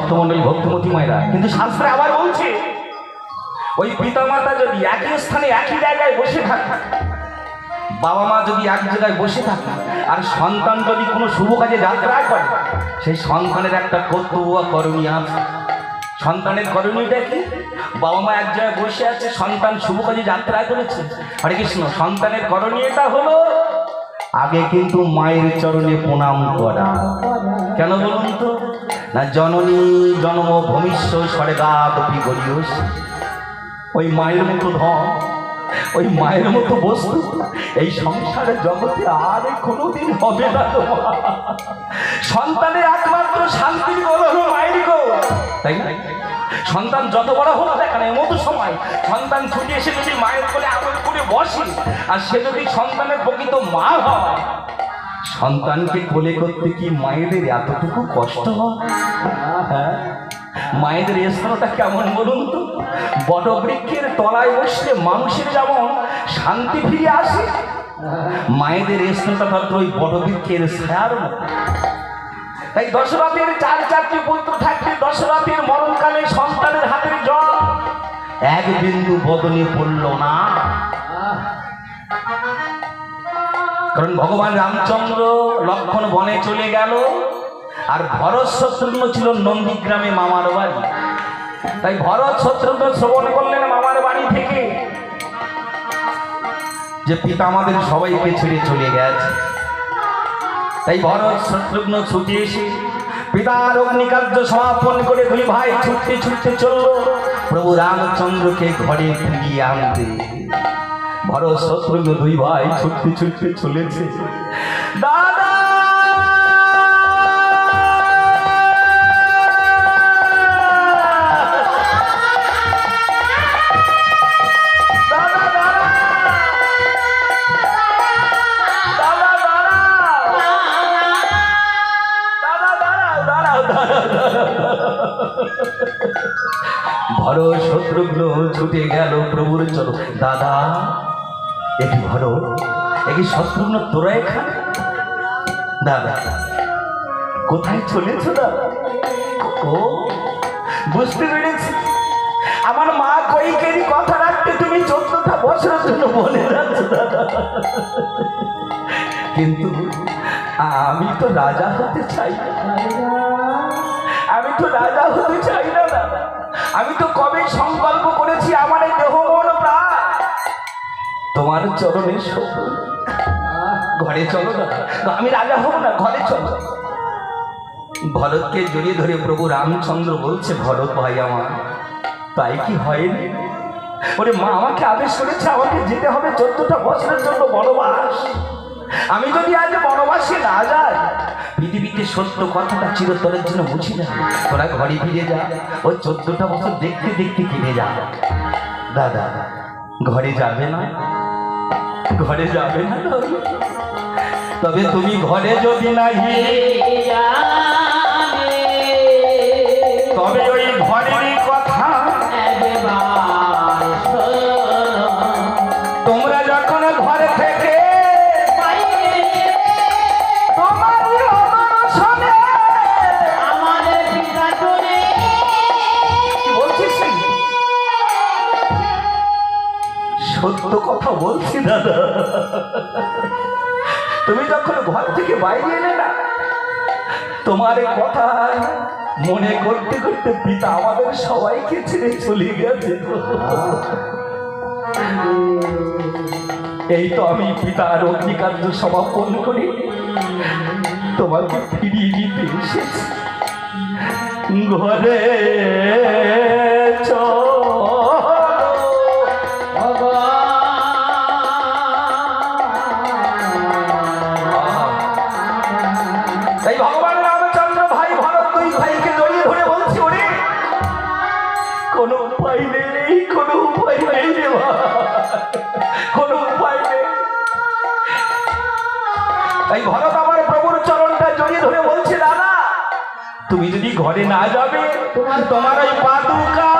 ভক্তমন্ডলী ভক্তিমতী মায়েরা। কিন্তু শাস্ত্রে আবার বলছে, ওই পিতামাতা যদি একই স্থানে, একই জায়গায় বসে থাকে বাবা মা যদি এক জায়গায় বসে থাকে, আর সন্তান যদি কোনো শুভ কাজে যাত্রা করে, সেই সন্তানের একটা কর্তব্য করণীয় আছে। সন্তানের করণীয়টা কি? বাবা মা এক জায়গায় বসে আছে, সন্তান শুভ কাজে যাত্রা করেছে। হরে কৃষ্ণ, সন্তানের করণীয়টা হলো আগে কিন্তু মায়ের চরণে প্রণাম করা। কেন বলুন তো? না জননী জন্ম ভবিষ্য স্বর্গাদপি গরিয়স। ওই মায়ের মতো ধন, ওই মায়ের মতো বস্তু, এই সংসারের জগতে আর কোনোদিন হবে না সন্তানের একমাত্র শান্তির গোল মায়ের গো। তাই না? সন্তান যত বড় হোক না কেন এমতো সময় সন্তান ছুটে এসে যদি মায়ের কোলে আদর করে বসে, আর সে যদি সন্তানের প্রকৃত মা হয়, সন্তানকে কোলে করতে কি মায়েদের এতটুকু কষ্ট হয়? হ্যাঁ? মায়েদের স্থানটা কেমন বলুন তো? বটবৃক্ষের তলায় বসলে মানুষের যেমন শান্তি ফিরে আসে, মায়েদের স্থানটা তার ওই বটবৃক্ষের ছায়ার মতো। তাই দশরথের চার চারটি পুত্র থাকতে দশরথের মরণকালে সন্তানের হাতের জল। এক বিন্দু বদলে পড়ল না। কারণ ভগবান রামচন্দ্র লক্ষণ বনে চলে গেল, আর ভরত শত্রুঘ্ন ছিল নন্দীগ্রামে মামার বাড়ি। তাই ভরত শত্রুঘ্ন শ্রবণ করলেন মামার বাড়ি থেকে। যে পিতা আমাদের সবাইকে ছেড়ে চলে গেছে। তাই ভরত শত্রুঘ্ন ছুটে এসে পিতার অগ্নিকার্য সমাপন করে দুই ভাই ছুটতে ছুটতে চলল। প্রভু রামচন্দ্রকে ঘরে ফিরিয়ে আনতে। ভরত শত্রুঘ্ন দুই ভাই ছুটতে ছুটতে চলেছে। দাদা ভরত শত্রুঘ্ন ছুটে গেল প্রভুর চলো দাদা, এটি ভরত এটি শত্রুঘ্ন তোরা এখানে? দাদা কোথায় চলেছ দাদা ও বুঝতে পেরেছি। আমার মা কইকেরই কথা রাখতে তুমি চোদ্দটা বছরের জন্য বলে যাচ্ছ, দাদা। কিন্তু আমি তো রাজা হতে চাই আমি তো রাজা হতে চাই আমি তো কবে সংকল্প করেছি, আমার এই দেহ মন তোমার চরণে ঘরে চলো না, আমি রাজা হব না, ঘরে চলো। ভরতকে জড়িয়ে ধরে প্রভু রামচন্দ্র বলছে, ভরত ভাই আমার, তাই কি হয়নি? ওরে মা, আমাকে আদেশ করেছে, আমাকে যেতে হবে চোদ্দটা বছরের জন্য বনবাস। আমি যদি আজ বনবাসে না যাই পৃথিবীতে সত্য কথাটা চিরতরের জন্য বুঝি না। তোরা ঘরে ফিরে যা ওই চোদ্দটা বছর দেখতে দেখতে কিনে যা। দাদা ঘরে যাবে না? ঘরে যাবে না তবে? তুমি ঘরে যদি নাই তবে সত্য কথা বলছি দাদা তুমি যখন ঘর থেকে বাইরে এলে না, তোমার কথা মনে করতে করতে পিতা আমাদের সবাইকে ছেড়ে চলে গেছে এই তো আমি পিতার অগ্নিকার্য সমাপন করি। তোমাকে ফিরিয়ে দিতে এসেছি। ঘরে তাই ভরত আমার প্রভুর চরণটা জড়িয়ে ধরে বলছে দাদা তুমি যদি ঘরে না যাবে তোমার তোমার ওই পাদুকা